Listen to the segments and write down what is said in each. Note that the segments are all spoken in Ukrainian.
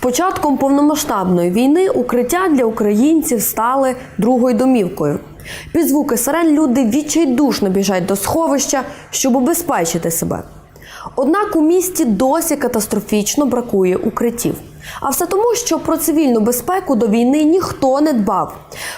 початком повномасштабної війни укриття для українців стали другою домівкою. Під звуки сирен люди відчайдушно біжать до сховища, щоб убезпечити себе. Однак у місті досі катастрофічно бракує укриттів. А все тому, що про цивільну безпеку до війни ніхто не дбав.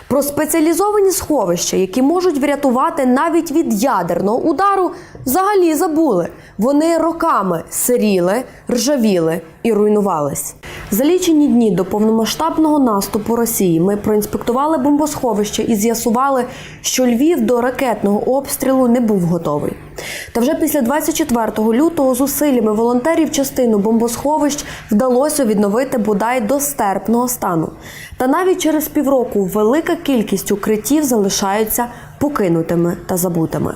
Про спеціалізовані сховища, які можуть врятувати навіть від ядерного удару, взагалі забули. Вони роками сиріли, ржавіли і руйнувались. За лічені дні до повномасштабного наступу Росії ми проінспектували бомбосховище і з'ясували, що Львів до ракетного обстрілу не був готовий. Та вже після 24 лютого зусиллями волонтерів частину бомбосховищ вдалося відновити бодай до стерпного стану. Та навіть через півроку велика кількість укриттів залишаються покинутими та забутими.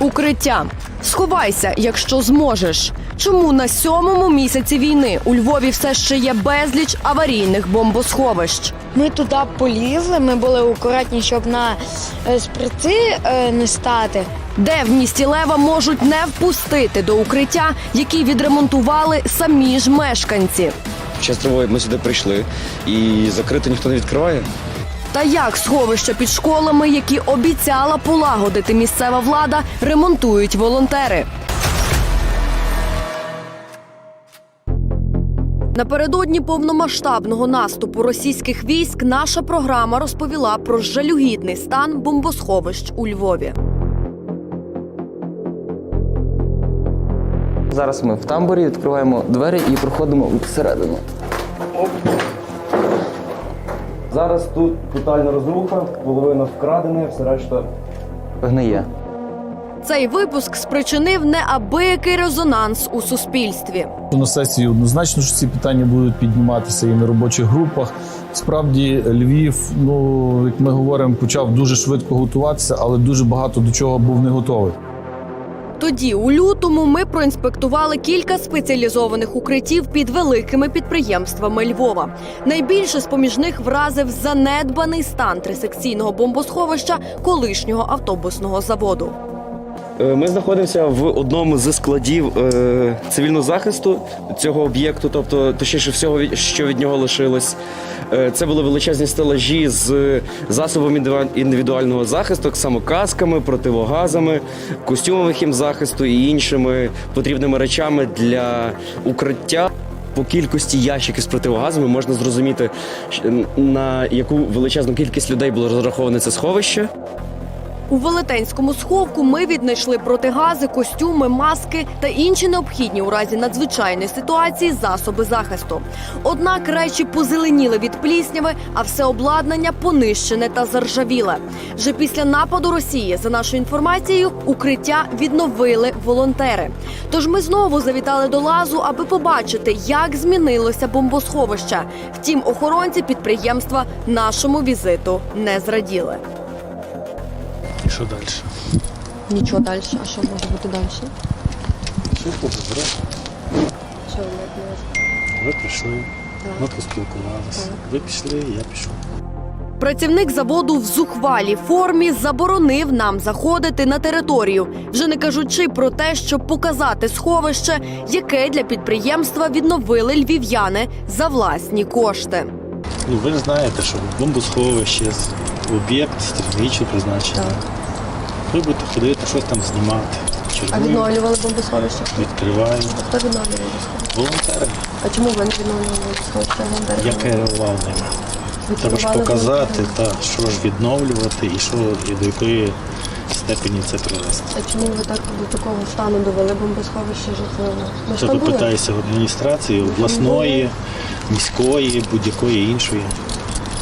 Укриття. Сховайся, якщо зможеш. Чому на сьомому місяці війни у Львові все ще є безліч аварійних бомбосховищ? Ми туди полізли, ми були акуратні, щоб на е, е, не стати. Де в місті Лева можуть не впустити до укриття, які відремонтували самі ж мешканці? Час тривоги ми сюди прийшли і закрито ніхто не відкриває. Та як сховища під школами, які обіцяла полагодити місцева влада, ремонтують волонтери. Напередодні повномасштабного наступу російських військ наша програма розповіла про жалюгідний стан бомбосховищ у Львові. Зараз ми в тамбурі відкриваємо двері і проходимо всередину. Зараз тут тотальна розруха, половина вкрадена, все решта. Гниє. Цей випуск спричинив неабиякий резонанс у суспільстві. На сесії однозначно що ці питання будуть підніматися і на робочих групах. Справді, Львів, ну як ми говоримо, почав дуже швидко готуватися, але дуже багато до чого був не готовий. Тоді, у лютому, ми проінспектували кілька спеціалізованих укриттів під великими підприємствами Львова. Найбільше з поміж них вразив занедбаний стан трисекційного бомбосховища колишнього автобусного заводу. Е, Ми знаходимося в одному з складів е, цивільного захисту цього об'єкту, тобто точніше всього, що від нього лишилось. Е, Це були величезні стелажі з засобами індивідуального захисту, так само касками, противогазами, костюмами хімзахисту і іншими потрібними речами для укриття. По кількості ящиків з противогазами можна зрозуміти, на яку величезну кількість людей було розраховане це сховище. У велетенському сховку ми віднайшли протигази, костюми, маски та інші необхідні у разі надзвичайної ситуації засоби захисту. Однак речі позеленіли від плісняви, а все обладнання понищене та заржавіле. Вже після нападу Росії, за нашою інформацією, укриття відновили волонтери. Тож ми знову завітали до лазу, аби побачити, як змінилося бомбосховище. Втім, охоронці підприємства нашому візиту не зраділи. Що далі? Нічого далі. А що може бути далі? Все добре. Що Ви прийшли, ми поспілкувалися. Ви пішли, я пішов. Працівник заводу в зухвалій формі заборонив нам заходити на територію, вже не кажучи про те, щоб показати сховище, яке для підприємства відновили львів'яни за власні кошти. Ну, ви ж знаєте, що бомбосховище, об'єкт стратегічного призначення. Ви будете ходити, щось там знімати. Чергуємо, бомбосховище? відкриваємо. Хто відновлював бомбосховище? Волонтери. А чому ви не відновлювали бомбосховище? Я керував ними. Треба ж показати, та, що ж відновлювати і що і до якої степені це привести. А чому ви так до такого стану довели бомбосховище житлове? Ми Це допитайся в адміністрації обласної, міської, будь-якої іншої.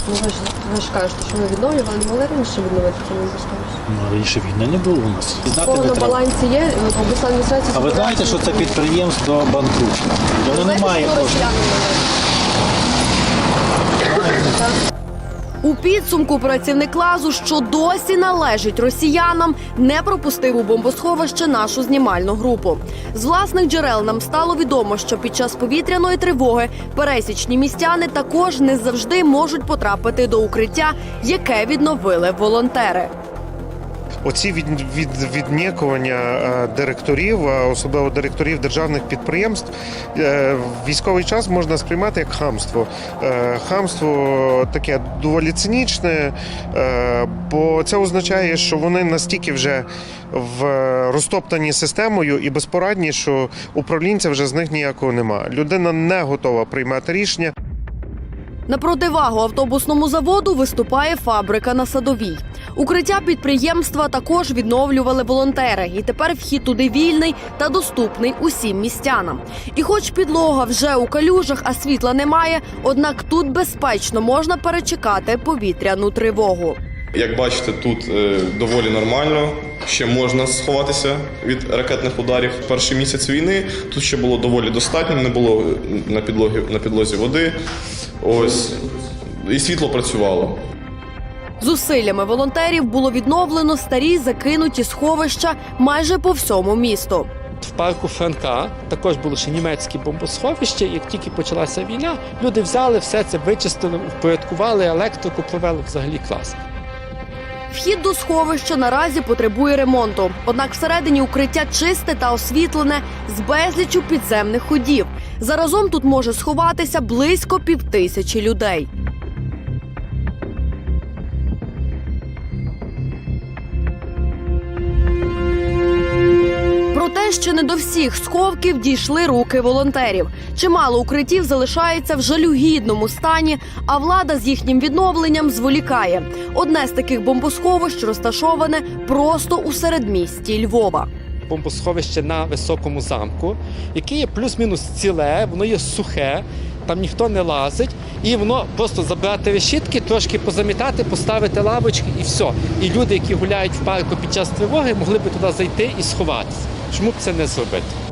Ну ви ж ви ж кажете, що ми відновлювали, не могли раніше відновити це бомбосховище. Ну, раніше війни не було у нас. Знати Кого би на треба. балансі є, обласна адміністрація. А ви знаєте, що це підприємство банкрутне? Воно не має коштів. У підсумку працівник лазу, що досі належить росіянам, не пропустив у бомбосховище нашу знімальну групу. З власних джерел нам стало відомо, що під час повітряної тривоги пересічні містяни також не завжди можуть потрапити до укриття, яке відновили волонтери. Оці від, від, віднікування е, директорів, особливо директорів державних підприємств, е, військовий час можна сприймати як хамство. Е, Хамство таке доволі цинічне, бо це означає, що вони настільки вже в розтоптані системою і безпорадні, що управлінця вже з них ніякого нема. Людина не готова приймати рішення. На противагу автобусному заводу виступає фабрика на садовій. Укриття підприємства також відновлювали волонтери, і тепер вхід туди вільний та доступний усім містянам. І хоч підлога вже у калюжах, а світла немає, однак тут безпечно можна перечекати повітряну тривогу. Як бачите, тут е, доволі нормально. Ще можна сховатися від ракетних ударів. Перший місяць війни тут ще було доволі достатньо, не було е, на підлогі на підлозі води. Ось і світло працювало. Зусиллями волонтерів було відновлено старі закинуті сховища майже по всьому місту. В парку Франка також було ще німецьке бомбосховище. Як тільки почалася війна, люди взяли все це, вичистили, впорядкували електрику, провели взагалі клас. Вхід до сховища наразі потребує ремонту. Однак всередині укриття чисте та освітлене з безлічу підземних ходів. Заразом тут може сховатися близько півтисячі людей. Проте ще не до всіх сховків дійшли руки волонтерів. Чимало укриттів залишається в жалюгідному стані, а влада з їхнім відновленням зволікає. Одне з таких бомбосховищ розташоване просто у середмісті Львова. Бомбосховище на високому замку, яке є плюс-мінус ціле, воно є сухе, там ніхто не лазить, і воно просто забрати решітки, трошки позамітати, поставити лавочки і все. І люди, які гуляють в парку під час тривоги, могли би туди зайти і сховатися. Чому б це не зробити?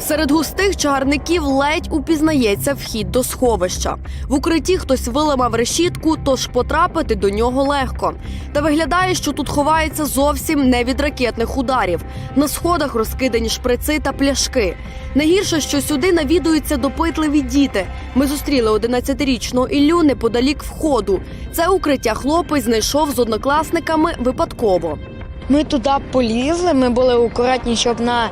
Серед густих чагарників ледь упізнається вхід до сховища. В укритті хтось виламав решітку, тож потрапити до нього легко. Та виглядає, що тут ховається зовсім не від ракетних ударів. На сходах розкидані шприци та пляшки. Найгірше, що сюди навідуються допитливі діти. Ми зустріли 11-річного Іллю неподалік входу. Це укриття хлопець знайшов з однокласниками випадково. Ми туди полізли, ми були акуратні, щоб на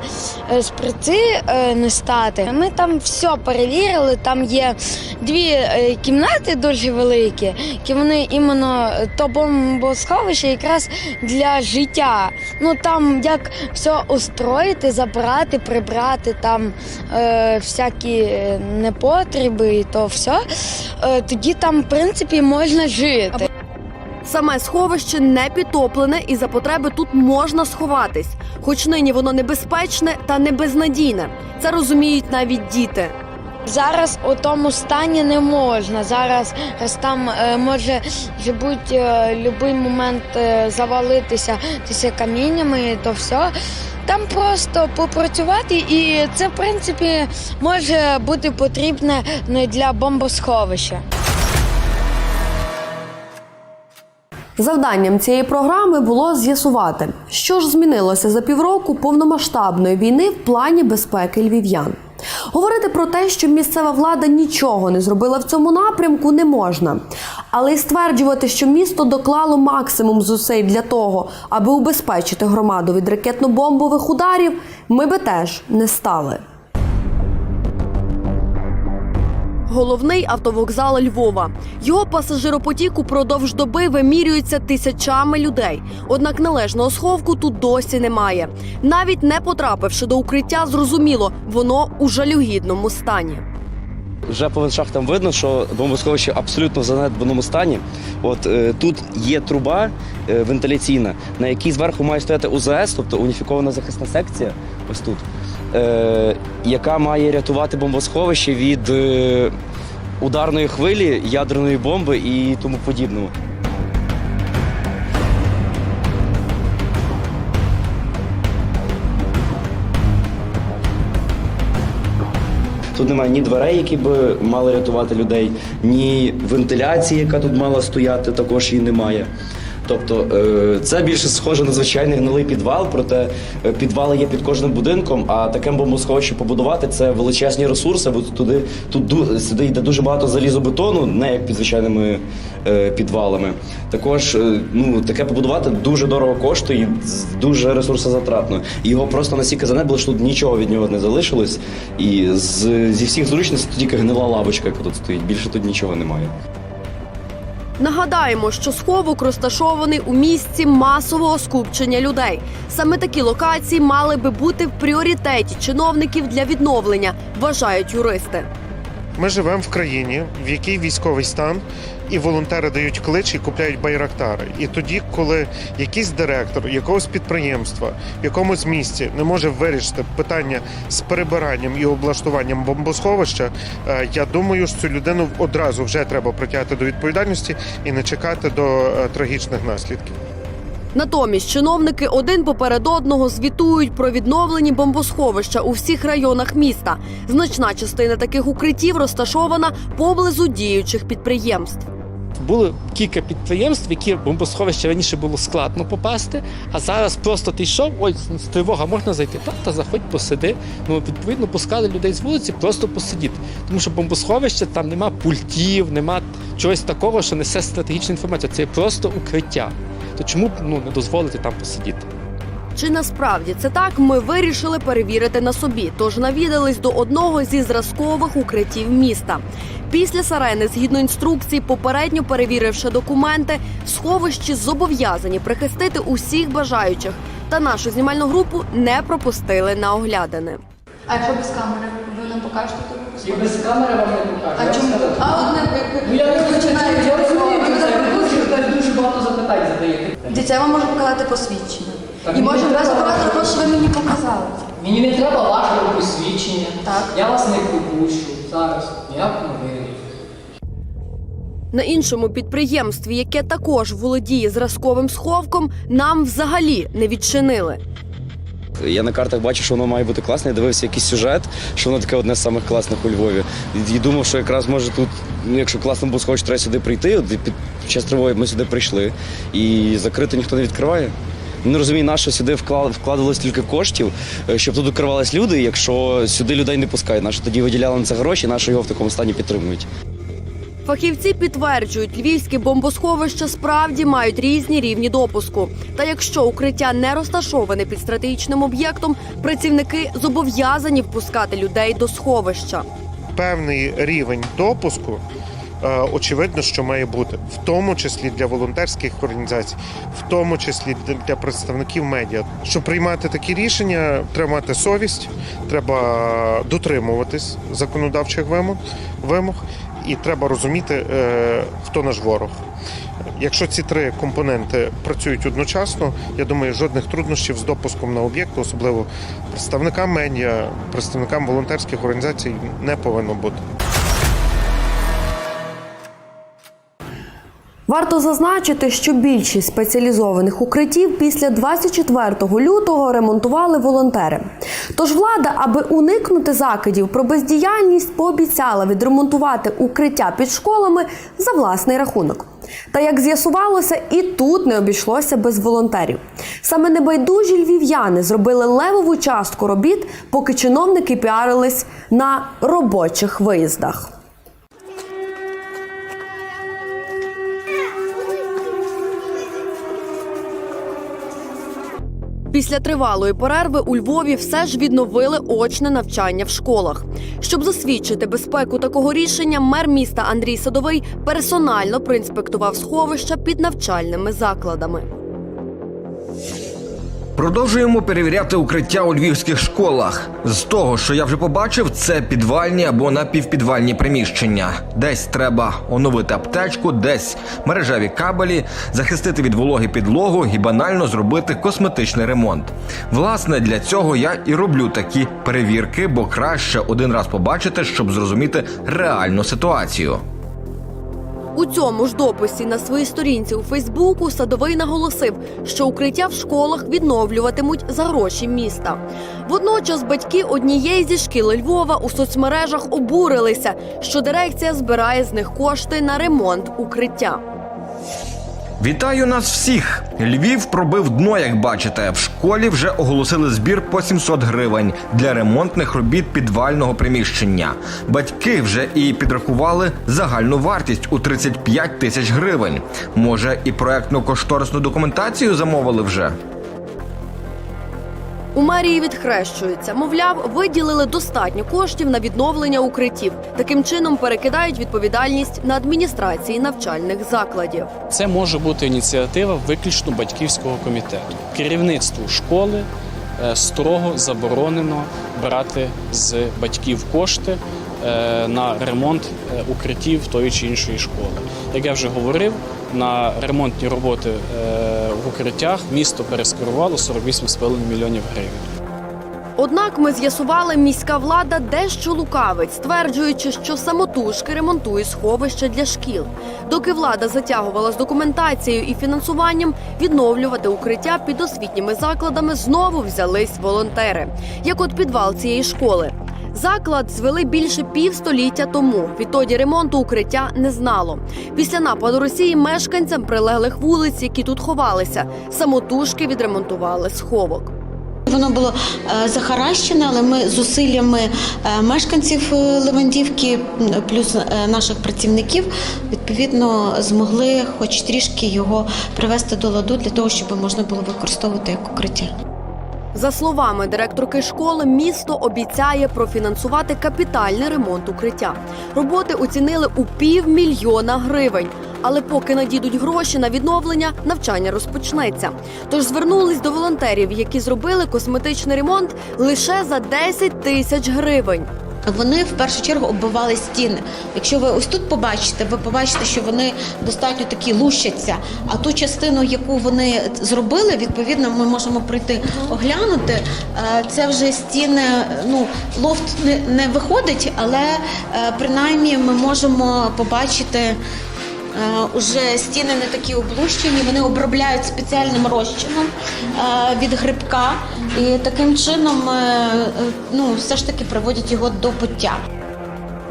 е, шприци е, не стати. Ми там все перевірили. Там є дві е, кімнати дуже великі, які вони іменно е, то бомбосховище якраз для життя. Ну там як все устроїти, забрати, прибрати там е, всякі е, непотреби і то все. Е, тоді там, в принципі, можна жити. Саме сховище не підтоплене, і за потреби тут можна сховатись. Хоч нині воно небезпечне та не безнадійне. Це розуміють навіть діти. Зараз у тому стані не можна. Зараз там е, може бути е, будь-який момент е, завалитися тися каміннями, то все. Там просто попрацювати, і це в принципі може бути потрібне не для бомбосховища. Завданням цієї програми було з'ясувати, що ж змінилося за півроку повномасштабної війни в плані безпеки львів'ян. Говорити про те, що місцева влада нічого не зробила в цьому напрямку, не можна. Але й стверджувати, що місто доклало максимум зусиль для того, аби убезпечити громаду від ракетно-бомбових ударів, ми би теж не стали. Головний автовокзал Львова. Його пасажиропотік упродовж доби вимірюється тисячами людей. Однак належного сховку тут досі немає. Навіть не потрапивши до укриття, зрозуміло, воно у жалюгідному стані. Вже по шахтам видно, що бомбосховище абсолютно в занедбаному стані. От е, тут є труба е, вентиляційна, на якій зверху має стояти УЗС, тобто уніфікована захисна секція, ось тут, яка має рятувати бомбосховище від е, ударної хвилі, ядерної бомби і тому подібного. Тут немає ні дверей, які б мали рятувати людей, ні вентиляції, яка тут мала стояти, також її немає. Тобто е, це більше схоже на звичайний гнилий підвал, проте е, підвали є під кожним будинком, а таке бомбосховище побудувати це величезні ресурси, бо туди тут сюди йде дуже багато залізобетону, не як під звичайними е, підвалами. Також ну таке побудувати дуже дорого коштує, дуже ресурсозатратно. Його просто настільки занедбали, що тут нічого від нього не залишилось. І з, зі всіх зручностей тільки гнила лавочка, яка тут стоїть. Більше тут нічого немає. Нагадаємо, що сховок розташований у місці масового скупчення людей. Саме такі локації мали би бути в пріоритеті чиновників для відновлення, вважають юристи. Ми живемо в країні, в якій військовий стан, і волонтери дають клич і купляють байрактари. І тоді, коли якийсь директор якогось підприємства в якомусь місті не може вирішити питання з перебиранням і облаштуванням бомбосховища, е, я думаю, що цю людину одразу вже треба притягти до відповідальності і не чекати до е, трагічних наслідків. Натомість чиновники один поперед одного звітують про відновлені бомбосховища у всіх районах міста. Значна частина таких укриттів розташована поблизу діючих підприємств. Було кілька підприємств, які бомбосховище раніше було складно попасти, а зараз просто ти йшов, ой, тривога, можна зайти. Та, та заходь, посиди. Ну, відповідно, пускали людей з вулиці просто посидіти. Тому що бомбосховище там нема пультів, нема чогось такого, що несе стратегічну інформацію. Це просто укриття. То чому б ну, не дозволити там посидіти? Чи насправді це так? Ми вирішили перевірити на собі, тож навідались до одного зі зразкових укриттів міста. Після сирени, згідно інструкцій, попередньо перевіривши документи, в сховищі зобов'язані прихистити усіх бажаючих. Та нашу знімальну групу не пропустили на оглядини. А якщо без камери, ви нам покажете ту І без камери вам не покажу. А чому? А от не Ну ви ви дуже багато запитань задаєте. Дитя вам може показати посвідчення. Так І може не без треба. що ви мені показали. Мені не треба вашого посвідчення. Так. Я вас не пропущу зараз. Я не. На іншому підприємстві, яке також володіє зразковим сховком, нам взагалі не відчинили. Я на картах бачу, що воно має бути класне. Я дивився якийсь сюжет, що воно таке одне з самих класних у Львові. І думав, що якраз може тут, ну якщо класно був сховище, треба сюди прийти. От під час тривоги ми сюди прийшли. І закрити ніхто не відкриває. Не розумію, на що сюди вкладалось стільки коштів, е, щоб тут укривались люди. Якщо сюди людей не пускають, на що тоді виділяли на це гроші, на що його в такому стані підтримують. Фахівці підтверджують, львівські бомбосховища справді мають різні рівні допуску. Та якщо укриття не розташоване під стратегічним об'єктом, працівники зобов'язані впускати людей до сховища. Певний рівень допуску. е, Очевидно, що має бути, в тому числі для волонтерських організацій, в тому числі для- представників медіа. Щоб приймати такі рішення, треба мати совість, треба дотримуватись законодавчих вимог, вимог і треба розуміти, е, хто наш ворог. Якщо ці три компоненти працюють одночасно, я думаю, жодних труднощів з допуском на об'єкт, особливо представникам медіа, представникам волонтерських організацій, не повинно бути. Варто зазначити, що більшість спеціалізованих укриттів після 24 лютого ремонтували волонтери. Тож влада, аби уникнути закидів про бездіяльність, пообіцяла відремонтувати укриття під школами за власний рахунок. Та як з'ясувалося, і тут не обійшлося без волонтерів. Саме небайдужі львів'яни зробили левову частку робіт, поки чиновники піарились на робочих виїздах. Після тривалої перерви у Львові все ж відновили очне навчання в школах. Щоб засвідчити безпеку такого рішення, мер міста Андрій Садовий персонально проінспектував сховища під навчальними закладами. Продовжуємо перевіряти укриття у львівських школах. З того, що я вже побачив, це підвальні або напівпідвальні приміщення. Десь треба оновити аптечку, десь мережеві кабелі, захистити від вологи підлогу і банально зробити косметичний ремонт. Власне, для цього я і роблю такі перевірки, бо краще один раз побачити, щоб зрозуміти реальну ситуацію. У цьому ж дописі на своїй сторінці у Фейсбуку садовий наголосив, що укриття в школах відновлюватимуть за гроші міста. Водночас батьки однієї зі шкіл Львова у соцмережах обурилися, що дирекція збирає з них кошти на ремонт укриття. Вітаю нас всіх! Львів пробив дно, як бачите. В школі вже оголосили збір по 700 гривень для ремонтних робіт підвального приміщення. Батьки вже і підрахували загальну вартість у 35 тисяч гривень. Може, і проектну кошторисну документацію замовили вже. У мерії відхрещуються. Мовляв, виділили достатньо коштів на відновлення укриттів. Таким чином перекидають відповідальність на адміністрації навчальних закладів. Це може бути ініціатива виключно батьківського комітету. Керівництву школи е, строго заборонено брати з батьків кошти е, на ремонт е, укриттів тої чи іншої школи. Як я вже говорив, на ремонтні роботи в укриттях місто перескерувало 48,5 мільйонів гривень. Однак ми з'ясували, міська влада дещо лукавить, стверджуючи, що самотужки ремонтує сховища для шкіл. Доки влада затягувала з документацією і фінансуванням, відновлювати укриття під освітніми закладами знову взялись волонтери, як от підвал цієї школи. Заклад звели більше півстоліття тому. Відтоді ремонту укриття не знало. Після нападу Росії мешканцям прилеглих вулиць, які тут ховалися, самотужки відремонтували сховок. Воно було е, захаращене, але ми зусиллями е, мешканців е, Левандівки плюс наших працівників відповідно змогли хоч трішки його привести до ладу для того, щоб можна було використовувати як укриття. За словами директорки школи, місто обіцяє профінансувати капітальний ремонт укриття. Роботи оцінили у півмільйона гривень. Але поки надійдуть гроші на відновлення, навчання розпочнеться. Тож звернулись до волонтерів, які зробили косметичний ремонт лише за 10 тисяч гривень. Вони в першу чергу оббивали стіни. Якщо ви ось тут побачите, ви побачите, що вони достатньо такі лущаться. А ту частину, яку вони зробили, відповідно, ми можемо прийти оглянути. Е, Це вже стіни, ну лофт не, виходить, але е, принаймні ми можемо побачити. Е, Уже стіни не такі облущені, вони обробляють спеціальним розчином е, від грибка, і таким чином е, ну, все ж таки приводять його до пуття.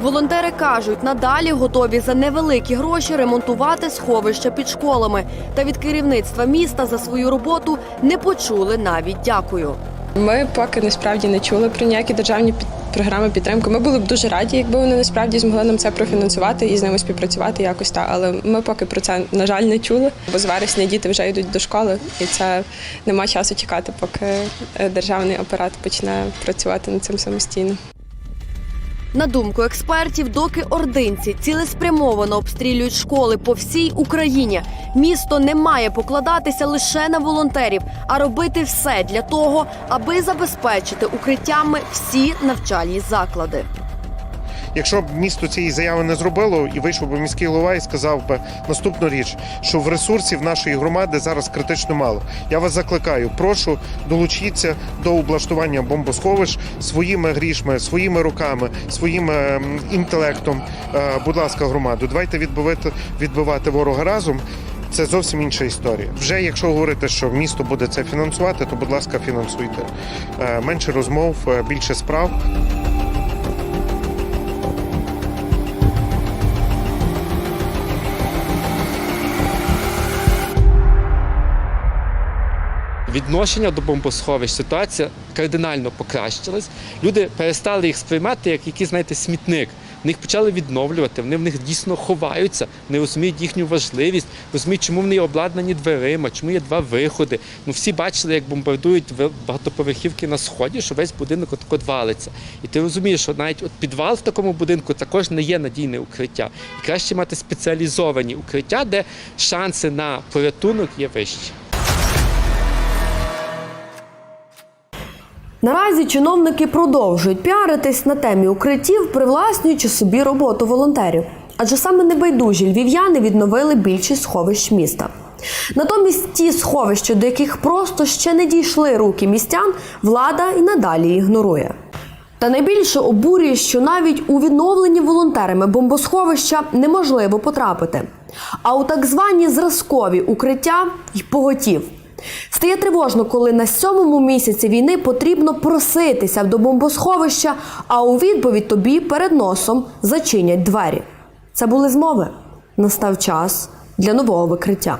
Волонтери кажуть, надалі готові за невеликі гроші ремонтувати сховища під школами. Та від керівництва міста за свою роботу не почули навіть дякую. Ми поки насправді не чули про ніякі державні під- програми підтримки. Ми були б дуже раді, якби вони насправді змогли нам це профінансувати і з ними співпрацювати якось та. Але ми поки про це на жаль не чули. Бо з вересня діти вже йдуть до школи, і це нема часу чекати, поки е, державний апарат почне працювати над цим самостійно. На думку експертів, доки ординці цілеспрямовано обстрілюють школи по всій Україні, місто не має покладатися лише на волонтерів, а робити все для того, аби забезпечити укриттями всі навчальні заклади. Якщо б місто цієї заяви не зробило і вийшов би міський голова і сказав би наступну річ, що в ресурсів нашої громади зараз критично мало. Я вас закликаю, прошу долучіться до облаштування бомбосховищ своїми грішми, своїми руками, своїм е, інтелектом. Е, Будь ласка, громаду, давайте відбивати, відбивати ворога разом. Це зовсім інша історія. Вже якщо говорити, що місто буде це фінансувати, то будь ласка, фінансуйте. Е, Менше розмов, е, більше справ. Відношення до бомбосховищ ситуація кардинально покращилась. Люди перестали їх сприймати як якийсь, знаєте, смітник. Вони їх почали відновлювати, вони в них дійсно ховаються, вони розуміють їхню важливість, розуміють, чому вони обладнані дверима, чому є два виходи. Ну всі бачили, як бомбардують багатоповерхівки на сході, що весь будинок от от валиться. І ти розумієш, що навіть от підвал в такому будинку також не є надійне укриття. І краще мати спеціалізовані укриття, де шанси на порятунок є вищі. Наразі чиновники продовжують піаритись на темі укриттів, привласнюючи собі роботу волонтерів. Адже саме небайдужі львів'яни відновили більшість сховищ міста. Натомість ті сховища, до яких просто ще не дійшли руки містян, влада і надалі ігнорує. Та найбільше обурює, що навіть у відновлені волонтерами бомбосховища неможливо потрапити. А у так звані зразкові укриття й поготів. Стає тривожно, коли на сьомому місяці війни потрібно проситися до бомбосховища, а у відповідь тобі перед носом зачинять двері. Це були змови. Настав час для нового викриття.